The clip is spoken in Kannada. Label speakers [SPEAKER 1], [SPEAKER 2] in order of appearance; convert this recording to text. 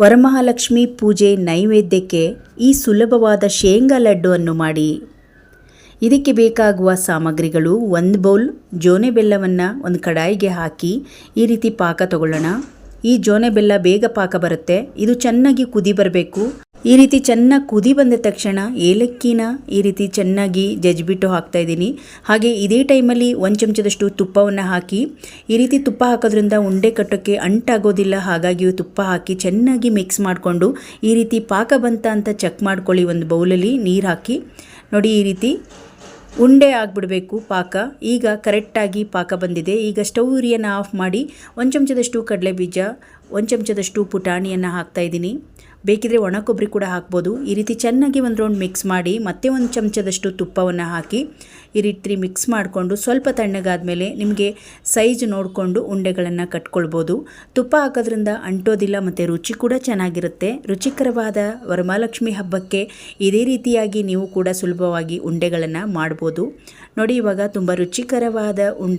[SPEAKER 1] ವರಮಹಾಲಕ್ಷ್ಮಿ ಪೂಜೆ ನೈವೇದ್ಯಕ್ಕೆ ಈ ಸುಲಭವಾದ ಶೇಂಗಾ ಲಡ್ಡುವನ್ನು ಮಾಡಿ. ಇದಕ್ಕೆ ಬೇಕಾಗುವ ಸಾಮಗ್ರಿಗಳು ಒಂದು ಬೌಲ್ ಜೋನೆ ಬೆಲ್ಲವನ್ನು ಒಂದು ಕಡಾಯಿಗೆ ಹಾಕಿ ಈ ರೀತಿ ಪಾಕ ತಗೊಳ್ಳೋಣ. ಈ ಜೋನೆ ಬೆಲ್ಲ ಬೇಗ ಪಾಕ ಬರುತ್ತೆ. ಇದು ಚೆನ್ನಾಗಿ ಕುದಿ ಬರಬೇಕು. ಈ ರೀತಿ ಚೆನ್ನಾಗಿ ಕುದಿ ಬಂದ ತಕ್ಷಣ ಏಲಕ್ಕಿನ ಈ ರೀತಿ ಚೆನ್ನಾಗಿ ಜಜ್ಬಿಟ್ಟು ಹಾಕ್ತಾ ಇದ್ದೀನಿ. ಹಾಗೆ ಇದೇ ಟೈಮಲ್ಲಿ ಒಂದು ಚಮಚದಷ್ಟು ತುಪ್ಪವನ್ನು ಹಾಕಿ, ಈ ರೀತಿ ತುಪ್ಪ ಹಾಕೋದ್ರಿಂದ ಉಂಡೆ ಕಟ್ಟೋಕ್ಕೆ ಅಂಟಾಗೋದಿಲ್ಲ, ಹಾಗಾಗಿ ತುಪ್ಪ ಹಾಕಿ ಚೆನ್ನಾಗಿ ಮಿಕ್ಸ್ ಮಾಡಿಕೊಂಡು ಈ ರೀತಿ ಪಾಕ ಬಂತ ಅಂತ ಚೆಕ್ ಮಾಡ್ಕೊಳ್ಳಿ ಒಂದು ಬೌಲಲ್ಲಿ ನೀರು ಹಾಕಿ. ನೋಡಿ ಈ ರೀತಿ ಉಂಡೆ ಆಗಿಬಿಡಬೇಕು ಪಾಕ. ಈಗ ಕರೆಕ್ಟಾಗಿ ಪಾಕ ಬಂದಿದೆ. ಈಗ ಸ್ಟವ್ ಉರಿಯನ್ನು ಆಫ್ ಮಾಡಿ ಒಂದು ಚಮಚದಷ್ಟು ಕಡಲೆ ಬೀಜ ಒಂದು ಚಮಚದಷ್ಟು ಪುಟಾಣಿಯನ್ನು ಹಾಕ್ತಾ ಇದ್ದೀನಿ. ಬೇಕಿದ್ರೆ ಒಣ ಕೊಬ್ಬರಿ ಕೂಡ ಹಾಕ್ಬೋದು. ಈ ರೀತಿ ಚೆನ್ನಾಗಿ ಒಂದು ರೌಂಡ್ ಮಿಕ್ಸ್ ಮಾಡಿ ಮತ್ತೆ ಒಂದು ಚಮಚದಷ್ಟು ತುಪ್ಪವನ್ನು ಹಾಕಿ ಈ ರೀತಿ ಮಿಕ್ಸ್ ಮಾಡಿಕೊಂಡು ಸ್ವಲ್ಪ ತಣ್ಣಗಾದ್ಮೇಲೆ ನಿಮಗೆ ಸೈಜ್ ನೋಡಿಕೊಂಡು ಉಂಡೆಗಳನ್ನು ಕಟ್ಕೊಳ್ಬೋದು. ತುಪ್ಪ ಹಾಕೋದ್ರಿಂದ ಅಂಟೋದಿಲ್ಲ ಮತ್ತು ರುಚಿ ಕೂಡ ಚೆನ್ನಾಗಿರುತ್ತೆ. ರುಚಿಕರವಾದ ವರಮಹಾಲಕ್ಷ್ಮಿ ಹಬ್ಬಕ್ಕೆ ಇದೇ ರೀತಿಯಾಗಿ ನೀವು ಕೂಡ ಸುಲಭವಾಗಿ ಉಂಡೆಗಳನ್ನು ಮಾಡ್ಬೋದು. ನೋಡಿ ಇವಾಗ ತುಂಬ ರುಚಿಕರವಾದ ಉಂಡೆ